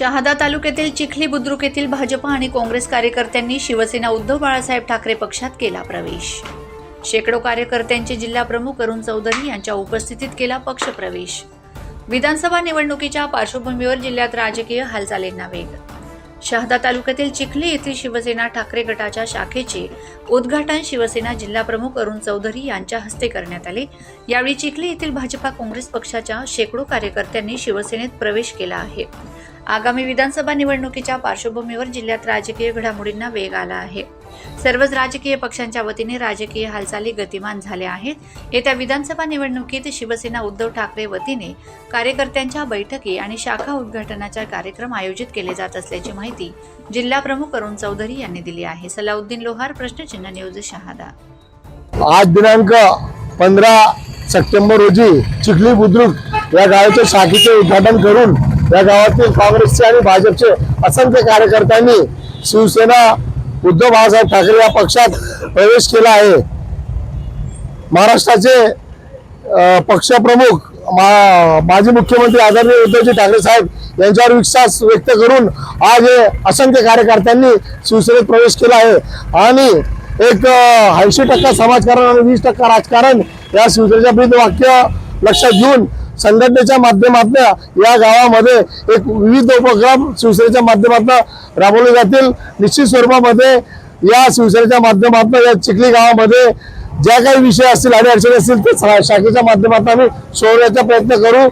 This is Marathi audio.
शहादा तालुक्यातील चिखली बुद्रुक येथील भाजपा आणि काँग्रेस कार्यकर्त्यांनी शिवसेना उद्धव बाळासाहेब ठाकरे पक्षात केला प्रवेश. शेकडो कार्यकर्त्यांचे जिल्हा प्रमुख अरुण चौधरी यांच्या उपस्थितीत केला पक्ष प्रवेश. विधानसभा निवडणुकीच्या पार्श्वभूमीवर जिल्ह्यात राजकीय हालचालींना वेग. शहादा तालुक्यातील चिखली येथील शिवसेना ठाकरे गटाच्या शाखेचे उद्घाटन शिवसेना जिल्हाप्रमुख अरुण चौधरी यांच्या हस्ते करण्यात आले. यावेळी चिखली येथील भाजपा काँग्रेस पक्षाच्या शेकडो कार्यकर्त्यांनी शिवसेनेत प्रवेश केला आहे. आगामी विधानसभा निवडणुकीच्या पार्श्वभूमीवर जिल्ह्यात राजकीय घडामोडींना वेग आला आहे. सर्वच राजकीय पक्षांच्या वतीने राजकीय हालचाली गतिमान झाल्या आहेत. येत्या विधानसभा निवडणुकीत शिवसेना उद्धव ठाकरे वतीने कार्यकर्त्यांच्या बैठकी आणि शाखा उद्घाटनाचा कार्यक्रम आयोजित केले जात असल्याची माहिती जिल्हा प्रमुख अरुण चौधरी यांनी दिली आहे. सलाउद्दीन लोहार प्रश्नचिन्ह न्यूज शहादा. आज दिनांक पंधरा सप्टेंबर रोजी चिखली बुद्रुक या गावाच्या शाखेचे उद्घाटन करून या गावातील काँग्रेसचे आणि भाजपचे असंख्य कार्यकर्त्यांनी शिवसेना उद्धव बाळासाहेब ठाकरे या पक्षात प्रवेश केला आहे. महाराष्ट्राचे पक्षप्रमुख मा- माजी मुख्यमंत्री आदरणीय उद्धवजी ठाकरे साहेब यांच्यावर विश्वास व्यक्त करून आज हे असंख्य कार्यकर्त्यांनी शिवसेनेत प्रवेश केला आहे. आणि एक ऐंशी टक्का समाजकारण आणि वीस टक्का राजकारण या शिवसेनेच्या ब्रीद वाक्य लक्षात घेऊन संघटनेच्या माध्यमातून या गावामध्ये एक विविध उपक्रम शिवसेनेच्या माध्यमातून राबवले जातील. निश्चित स्वरूपामध्ये या शिवसेनेच्या माध्यमातून या चिखली गावामध्ये ज्या काही विषय असतील आणि अडचणी असतील ते शा- शाखेच्या माध्यमातून आम्ही सोडवण्याचा प्रयत्न करू.